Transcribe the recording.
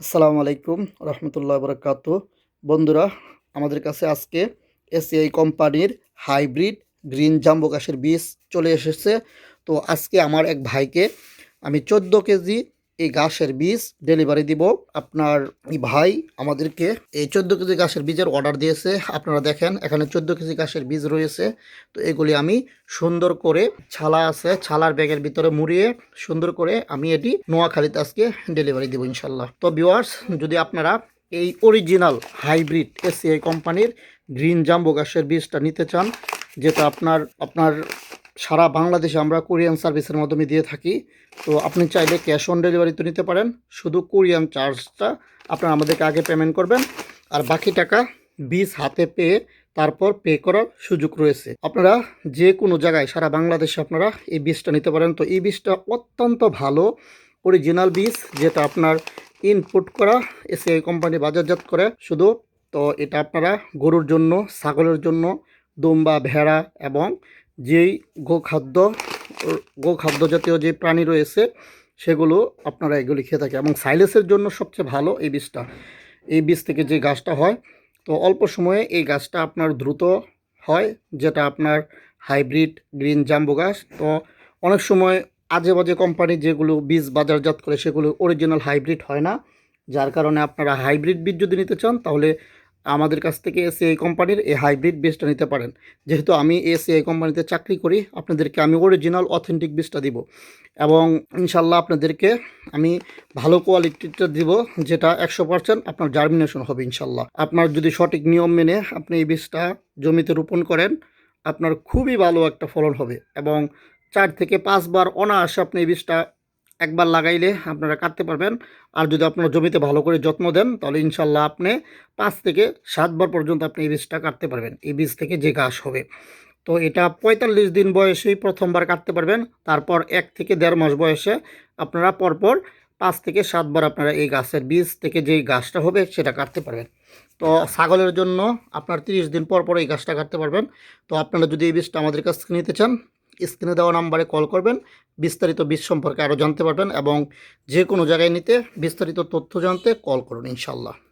আসসালামু আলাইকুম রহমতুল্লাহ বরকাত। বন্ধুরা, আমাদের কাছে আজকে এসিআই কোম্পানির হাইব্রিড গ্রিন জাম্বো গাছের বীজ চলে এসেছে। তো আজকে আমার এক ভাইকে আমি চোদ্দ কেজি এই গাছের বীজ ডেলিভারি দিব। আপনার ভাই আমাদেরকে এই চোদ্দ কেজি গাছের বীজের অর্ডার দিয়েছে। আপনারা দেখেন, এখানে চোদ্দ কেজি গাছের বীজ রয়েছে। তো এগুলি আমি সুন্দর করে ছালা আছে, ছালার ব্যাগের ভিতরে মুড়িয়ে সুন্দর করে আমি এটি নোয়াখালীতে আজকে ডেলিভারি দিব ইনশাল্লাহ। তো ভিউয়ার্স যদি আপনারা এই অরিজিনাল হাইব্রিড এসিআই কোম্পানির গ্রিন জাম্বো গাছের বীজটা নিতে চান, যেটা আপনার আপনার সারা বাংলাদেশে আমরা কোরিয়ান সার্ভিসের মাধ্যমে দিয়ে থাকি। তো আপনি চাইলে ক্যাশ অন ডেলিভারিতে নিতে পারেন। শুধু কোরিয়ান চার্জটা আপনারা আমাদেরকে আগে পেমেন্ট করবেন। আর বাকি টাকা বীজ হাতে পেয়ে তারপর পে করার সুযোগ রয়েছে। আপনারা যে কোনো জায়গায় সারা বাংলাদেশে আপনারা এই বীজটা নিতে পারেন। তো এই বীজটা অত্যন্ত ভালো অরিজিনাল বীজ, যেটা আপনার ইনপুট করা এসিআই কোম্পানি বাজারজাত করে শুধু। তো এটা আপনারা গরুর জন্য, ছাগলের জন্য, দুম্বা, ভেড়া এবং যেই গোখাদ্য গোখাদ্য জাতীয় যে প্রাণী রয়েছে, সেগুলো আপনারা এগুলি খেয়ে থাকে এবং সাইলেসের জন্য সবচেয়ে ভালো এই বীজটা। এই বীজ থেকে যে গাছটা হয়, তো অল্প সময়ে এই গাছটা আপনার দ্রুত হয়, যেটা আপনার হাইব্রিড গ্রিন জাম্বু গাছ। তো অনেক সময় আজে বাজে কোম্পানি যেগুলো বীজ বাজারজাত করে, সেগুলো অরিজিনাল হাইব্রিড হয় না। যার কারণে আপনারা হাইব্রিড বীজ যদি নিতে চান, তাহলে আমাদের কাছ থেকে এসে এই কোম্পানির এই হাইব্রিড বীজটা নিতে পারেন। যেহেতু আমি এসে এই কোম্পানিতে চাকরি করি, আপনাদেরকে আমি অরিজিনাল অথেন্টিক বীজটা দিব এবং ইনশাল্লাহ আপনাদেরকে আমি ভালো কোয়ালিটিটা দিব যেটা একশো পার্সেন্ট আপনার জার্মিনেশন হবে ইনশাল্লাহ আপনার যদি সঠিক নিয়ম মেনে আপনি এই বীজটা জমিতে রোপণ করেন, আপনার খুবই ভালো একটা ফলন হবে এবং চার থেকে পাঁচবার অনায়াসে আপনি এই বীজটা একবার লাগাইলে আপনারা কাটতে পারবেন। আর যদি আপনারা জমিতে ভালো করে যত্ন দেন, তাহলে ইনশাল্লাহ আপনি পাঁচ থেকে সাতবার পর্যন্ত আপনি এই বীজটা কাটতে পারবেন। এই বীজ থেকে যে ঘাস হবে। তো এটা পঁয়তাল্লিশ দিন বয়সেই প্রথমবার কাটতে পারবেন। তারপর এক থেকে দেড় মাস বয়সে আপনারা পরপর পাঁচ থেকে সাতবার আপনারা এই গাছের বীজ থেকে যেই গাছটা হবে, সেটা কাটতে পারবেন। তো ছাগলের জন্য আপনার তিরিশ দিন পর পর এই গাছটা কাটতে পারবেন। তো আপনারা যদি এই বীজটা আমাদের কাছ থেকে নিতে চান স্ক্রিনে দেওয়া নাম্বারে কল করবেন, বিস্তারিত বীজ সম্পর্কে আরও জানতে পারবেন এবং যে কোনো জায়গায় নিতে বিস্তারিত তথ্য জানতে কল করুন ইনশাল্লাহ।